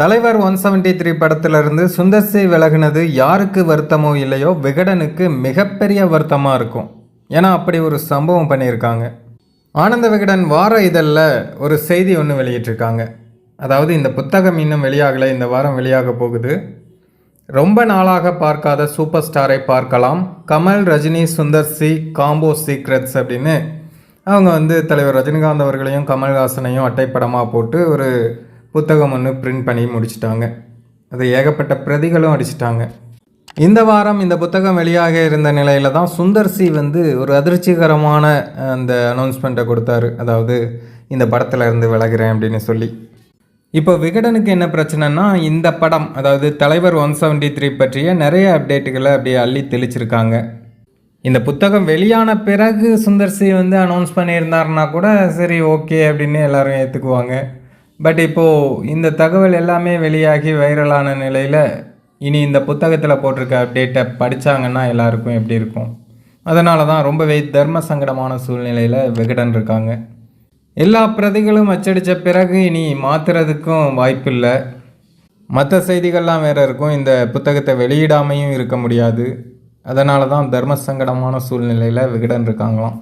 தலைவர் one seventy three படத்திலிருந்து சுந்தர்சி விலகுனது யாருக்கு வருத்தமோ இல்லையோ விகடனுக்கு மிகப்பெரிய வருத்தமாக இருக்கும். ஏன்னா அப்படி ஒரு சம்பவம் பண்ணியிருக்காங்க. ஆனந்த விகடன் வார இதழில் ஒரு செய்தி ஒன்று வெளியிட்டிருக்காங்க. அதாவது இந்த புத்தகம் இன்னும் வெளியாகலை இந்த வாரம் வெளியாக போகுது. ரொம்ப நாளாக பார்க்காத சூப்பர் ஸ்டாரை பார்க்கலாம். Kamal Rajini Sundar C combo secrets அப்படின்னு அவங்க வந்து தலைவர் ரஜினிகாந்த் அவர்களையும் கமல்ஹாசனையும் அட்டைப்படமாக போட்டு ஒரு புத்தகம் ஒன்று பிரிண்ட் பண்ணி முடிச்சிட்டாங்க. அது ஏகப்பட்ட பிரதிகளும் அடிச்சிட்டாங்க. இந்த வாரம் இந்த புத்தகம் வெளியாக இருந்த நிலையில தான் சுந்தர் சி வந்து ஒரு அதிர்ச்சிகரமான அந்த அனௌன்ஸ்மெண்ட்டை கொடுத்தாரு. அதாவது இந்த படத்தில் இருந்து விலகிறேன் அப்படின்னு சொல்லி. இப்போ விகடனுக்கு என்ன பிரச்சனைனா இந்த படம் அதாவது தலைவர் ஒன் செவன்ட்டி த்ரீ பற்றிய நிறைய அப்டேட்டுகளை அப்படியே அள்ளி தெளிச்சிருக்காங்க. இந்த புத்தகம் வெளியான பிறகு சுந்தர் சி வந்து அனௌன்ஸ் பண்ணியிருந்தாருன்னா கூட சரி ஓகே அப்படின்னு எல்லாரும் ஏற்றுக்குவாங்க பட் இப்போது இந்த தகவல் எல்லாமே வெளியாகி வைரலான நிலையில் இனி இந்த புத்தகத்தில் போட்டிருக்க அப்டேட்டை படித்தாங்கன்னா எல்லாருக்கும் எப்படி இருக்கும்? அதனால தான் ரொம்பவே தர்ம சங்கடமான சூழ்நிலையில் விகடன் இருக்காங்க. எல்லா பிரதிகளும் அச்சடித்த பிறகு இனி மாற்றுறதுக்கும் வாய்ப்பில்லை. மற்ற செய்திகள்லாம் வேறு இருக்கும். இந்த புத்தகத்தை வெளியிடாமையும் இருக்க முடியாது. அதனால தான் தர்ம சங்கடமான சூழ்நிலையில் விகடன் இருக்காங்களாம்.